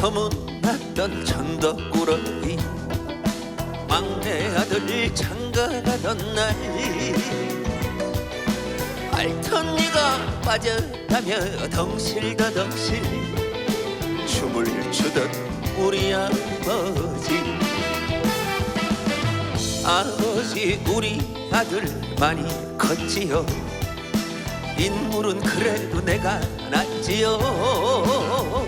소문났던 천덕꾸러기 막내 아들 장가가던 날 알턴니가 빠졌다며 덩실더덩실 춤을 추던 우리 아버지. 아버지 우리 아들 많이 컸지요. 인물은 그래도 내가 낫지요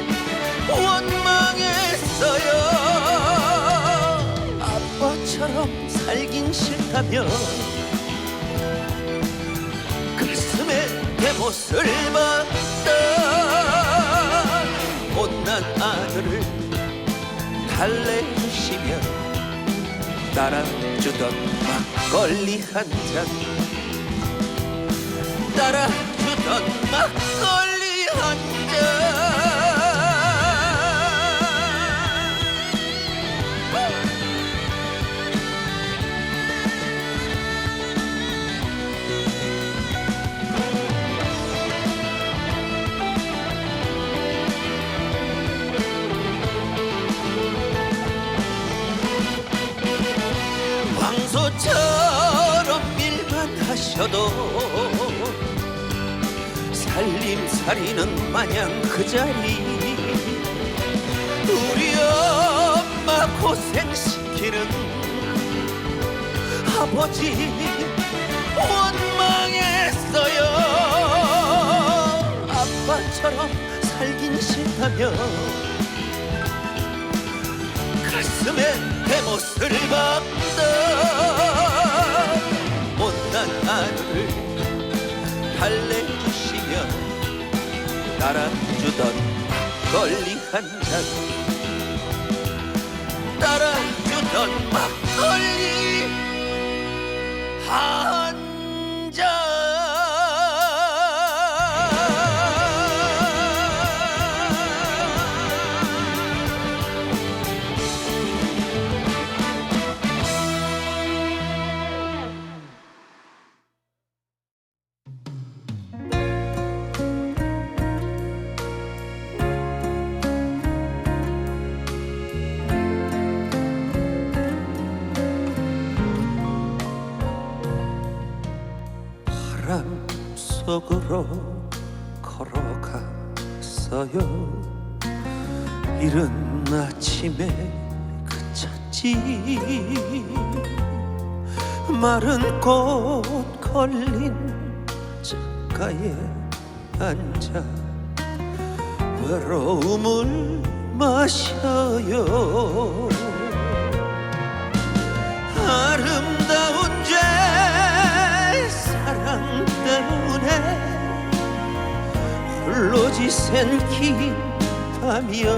원망했어요. 아빠처럼 살긴 싫다며 가슴에 내 못을 박던 못난 아들을 달래주시며 따라주던 막걸리 한잔. 따라주던 막걸리 한잔 하셔도 살림살이는 마냥 그 자리. 우리 엄마 고생시키는 아버지 원망했어요. 아빠처럼 살긴 싫다며 가슴에 내 못을 박던 달래주시며 따라주던 막걸리 한 잔. 따라주던 막걸리. 한 바람 속으로 걸어갔어요. 이른 아침에 그쳤지 마른 꽃 걸린 창가에 앉아 외로움을 마셔요 밤이여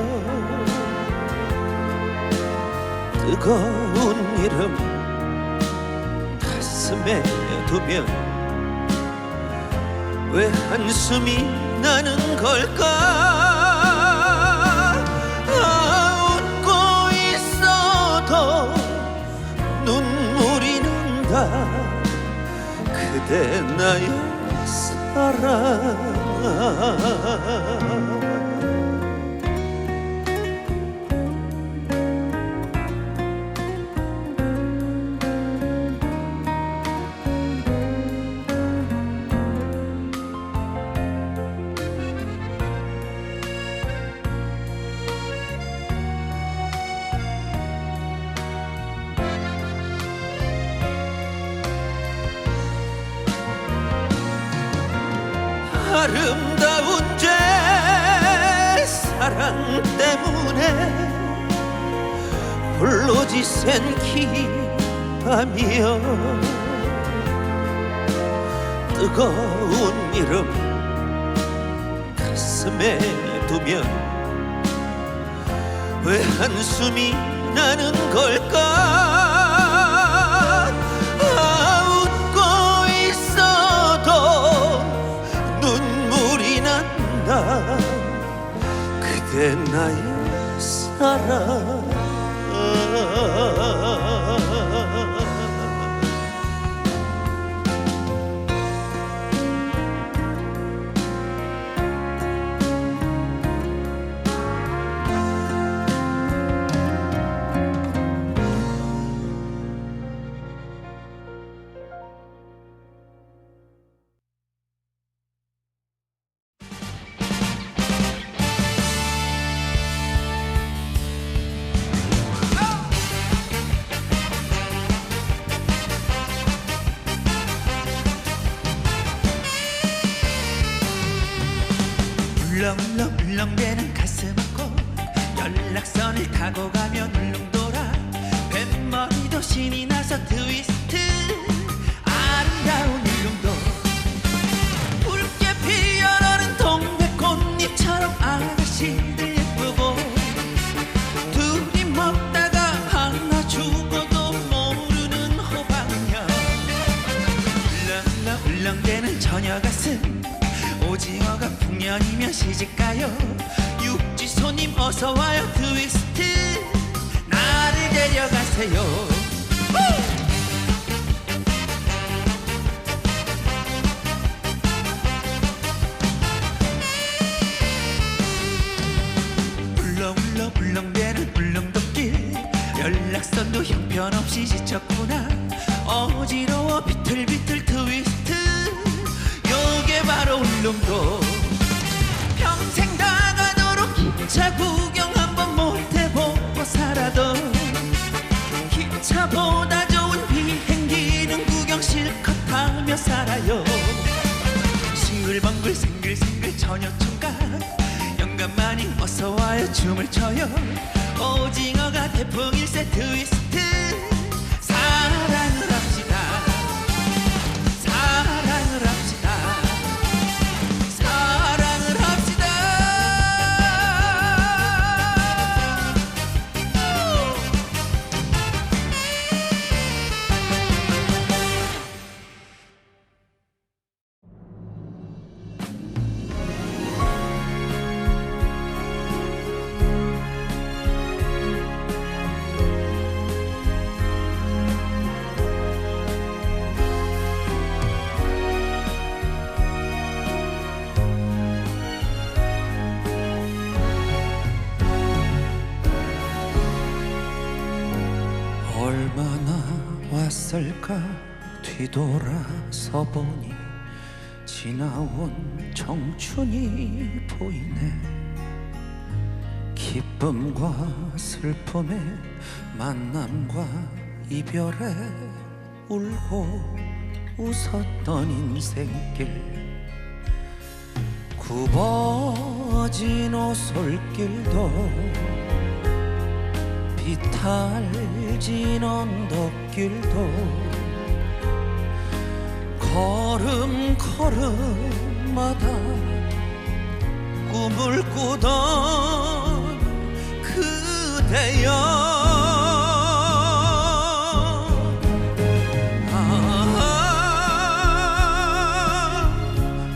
뜨거운 이름 가슴에 두면 왜 한숨이 나는 걸까? 아 웃고 있어도 눈물이 난다. 그대 나의 사랑 嗯嗯嗯嗯嗯嗯 아름다운 죄 사랑 때문에 홀로 지샌 긴 밤이여. 뜨거운 이름 가슴에 두면 왜 한숨이 나는 걸까 나의 사랑 울렁대는 가슴 고 연락선을 타고 가면 울릉도라 뱃머리도 신이 나서 트위스트. 아름다운 울릉도 붉게 피어나는 동백꽃잎처럼 아가씨들 예쁘고 둘이 먹다가 하나 죽어도 모르는 호박녀. 울렁울렁 울렁대는 처녀 가슴 풍년이면 시집가요? 육지 손님 어서 와요 트위스트. 나를 데려가세요. 울렁울렁 울렁대는 울릉도길. 연락선도 형편없이 지쳤구나. 어지러워 비틀비 싱글벙글 생글생글 처녀총각. 영감마니 어서 와요. 춤을 춰요. 오징어가 태풍일세 트위스트 왔을까 뒤돌아서 보니 지나온 청춘이 보이네. 기쁨과 슬픔에 만남과 이별에 울고 웃었던 인생길. 굽어진 오솔길도 비탈진 언덕 길도 걸음 걸음마다 꿈을 꾸던 그대여. 아,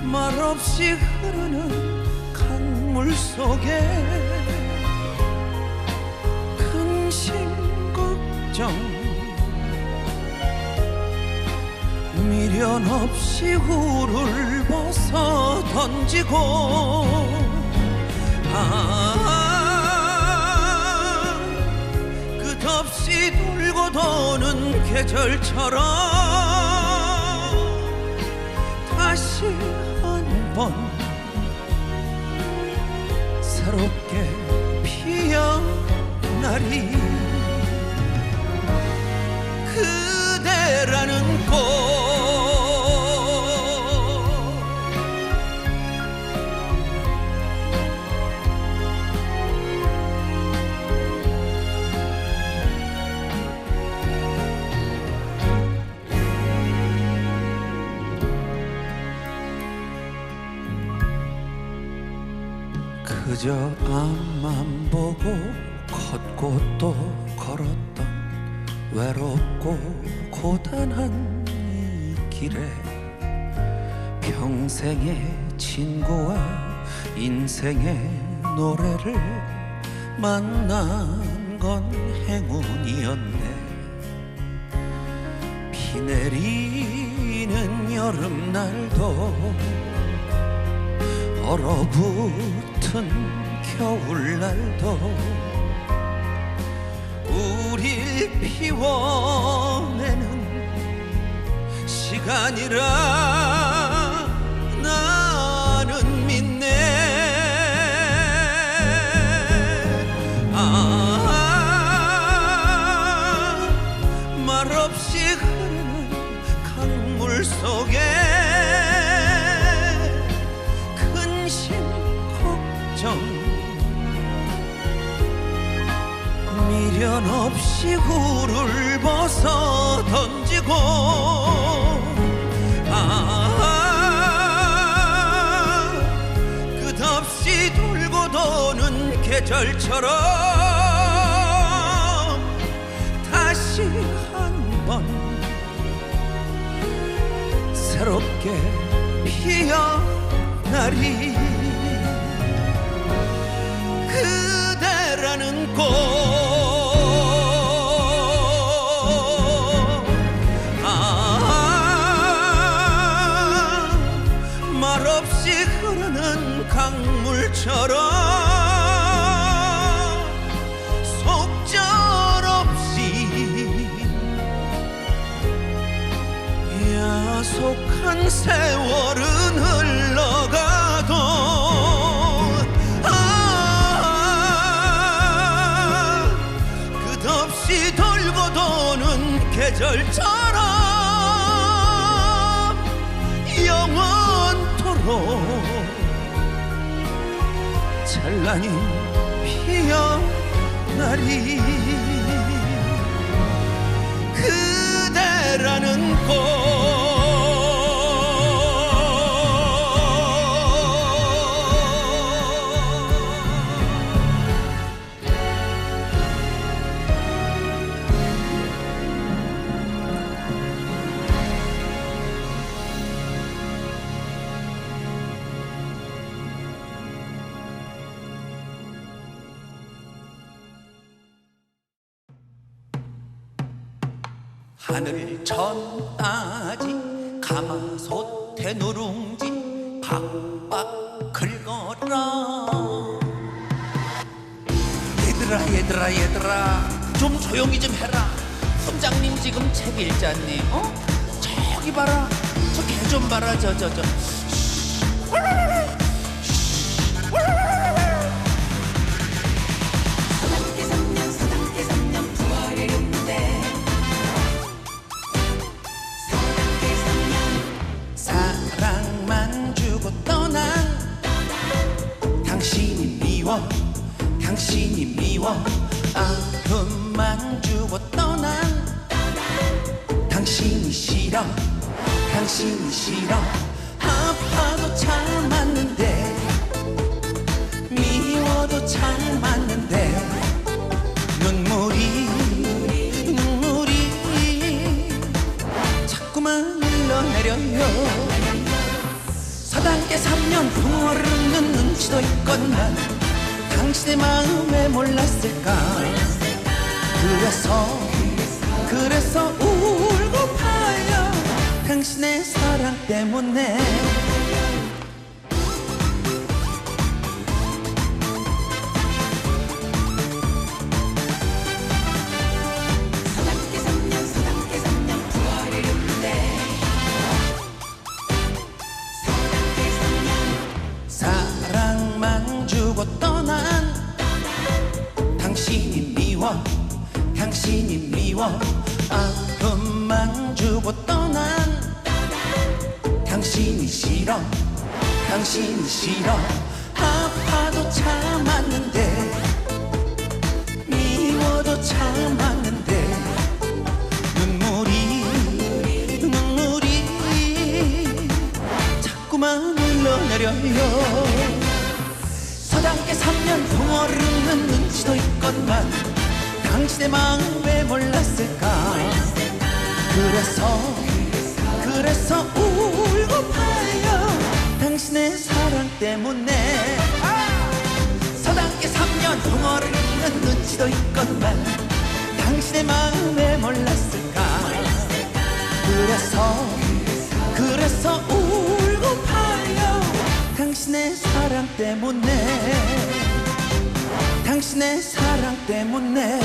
말없이 흐르는 강물 속에 미련 없이 후를 벗어 던지고. 아 끝없이 돌고 도는 계절처럼 다시 한 번 새롭게 피어나리. 그대라는 그저 앞만 보고 걷고 또 걸었던 외롭고 고단한 이 길에 평생의 친구와 인생의 노래를 만난 건 행운이었네. 비 내리는 여름날도 얼어붙 은 겨울날도 우릴 피워내는 시간이라 처럼 다시 한 번 새롭게 피어나리. 그대라는 꽃 세월은 흘러가도 아 끝없이 돌고 도는 계절처럼 영원토록 찬란히 피어나리 하늘 천 따지 가마솥에 누룽지 박박 긁어라. 얘들아 얘들아 얘들아 좀 조용히 좀 해라. 선장님 지금 책 읽잖니 어? 저기 봐라. 저 개 좀 봐라 저 저저 당신의 마음에 몰랐을까? 그래서 그래서 울고 파요 당신의 사랑 때문에 흘러내려요 서당계 3년 풍어르는 눈치 눈치도 있건만 당신의 마음 왜 몰랐을까? 그래서 그래서 울고 봐요. 당신의 사랑 때문에. 서당계 3년 동어를 잇는 눈치도 있건만 당신의 마음에 몰랐을까 때문에 당신의 사랑 때문에